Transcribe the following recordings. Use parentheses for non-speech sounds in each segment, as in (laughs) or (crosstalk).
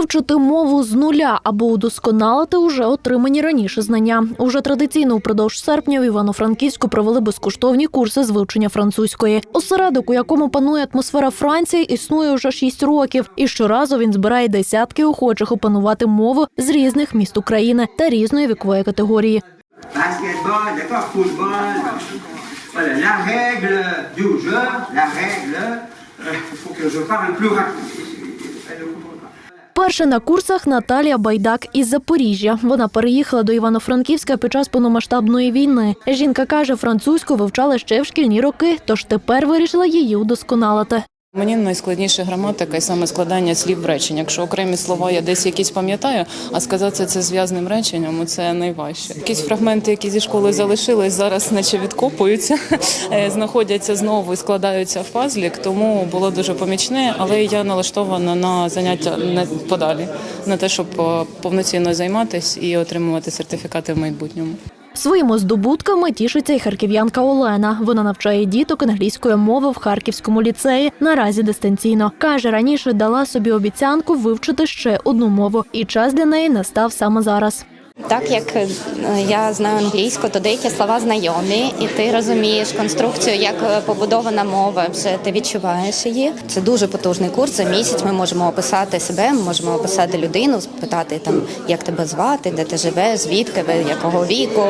Вивчити мову з нуля або удосконалити уже отримані раніше знання. Уже традиційно упродовж серпня в Івано-Франківську провели безкоштовні курси з вивчення французької. Осередок, у якому панує атмосфера Франції, існує уже шість років, і щоразу він збирає десятки охочих опанувати мову з різних міст України та різної вікової категорії. la. Перша на курсах Наталія Байдак із Запоріжжя. Вона переїхала до Івано-Франківська під час повномасштабної війни. Жінка каже, французьку вивчала ще в шкільні роки, тож тепер вирішила її удосконалити. Мені найскладніше граматика і саме складання слів в речення. Якщо окремі слова я десь якісь пам'ятаю, а сказати це зв'язним реченням це найважче. Якісь фрагменти, які зі школи залишились, зараз наче відкопуються, (laughs) е, знаходяться знову і складаються в пазлік. Тому було дуже помічне, але я налаштована на заняття не подалі, на те, щоб е, повноцінно займатися і отримувати сертифікати в майбутньому. Своїми здобутками тішиться і харків'янка Олена. Вона навчає діток англійської мови в Харківському ліцеї. Наразі дистанційно каже, раніше дала собі обіцянку вивчити ще одну мову, і час для неї настав саме зараз. Так як е, я знаю англійську, то деякі слова знайомі, і ти розумієш конструкцію, як е, побудована мова, вже ти відчуваєш її. Це дуже потужний курс. За місяць ми можемо описати себе, ми можемо описати людину, спитати там, як тебе звати, де ти живеш, звідки ви, якого віку,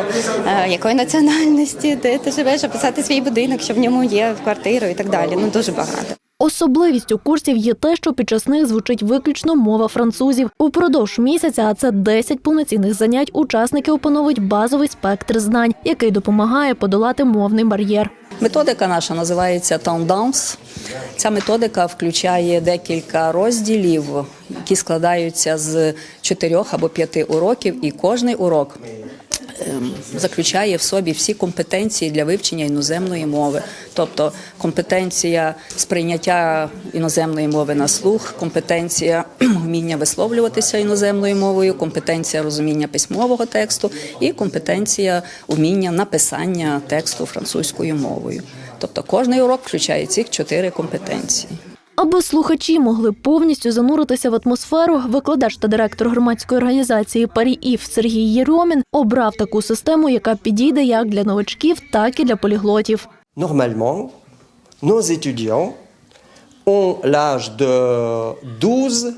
е, якої національності, де ти живеш, описати свій будинок, що в ньому є в квартиру і так далі. Ну дуже багато. Особливістю курсів є те, що під час них звучить виключно мова французів. Упродовж місяця, а це 10 повноцінних занять, учасники опановують базовий спектр знань, який допомагає подолати мовний бар'єр. Методика наша називається Tendance. Ця методика включає декілька розділів, які складаються з чотирьох або п'яти уроків, і кожний урок заключає в собі всі компетенції для вивчення іноземної мови, тобто компетенція сприйняття іноземної мови на слух, компетенція (clears throat) вміння висловлюватися іноземною мовою, компетенція розуміння письмового тексту і компетенція вміння написання тексту французькою мовою. Тобто кожний урок включає ці чотири компетенції. Аби слухачі могли повністю зануритися в атмосферу, викладач та директор громадської організації Парі Іф Сергій Єромін обрав таку систему, яка підійде як для новачків, так і для поліглотів. Нормально nos étudiants ont l'âge de 12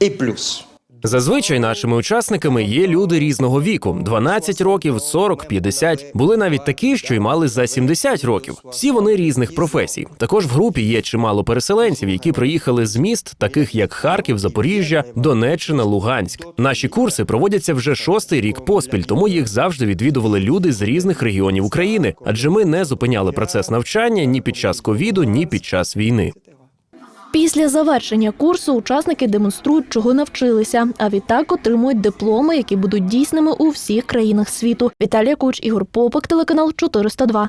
et plus. Зазвичай нашими учасниками є люди різного віку: 12 років, 40, 50. Були навіть такі, що й мали за 70 років. Всі вони різних професій. Також в групі є чимало переселенців, які приїхали з міст, таких як Харків, Запоріжжя, Донеччина, Луганськ. Наші курси проводяться вже шостий рік поспіль, тому їх завжди відвідували люди з різних регіонів України, адже ми не зупиняли процес навчання ні під час ковіду, ні під час війни. Після завершення курсу учасники демонструють, чого навчилися, а відтак отримують дипломи, які будуть дійсними у всіх країнах світу. Віталія Куч, Ігор Попик, телеканал 402.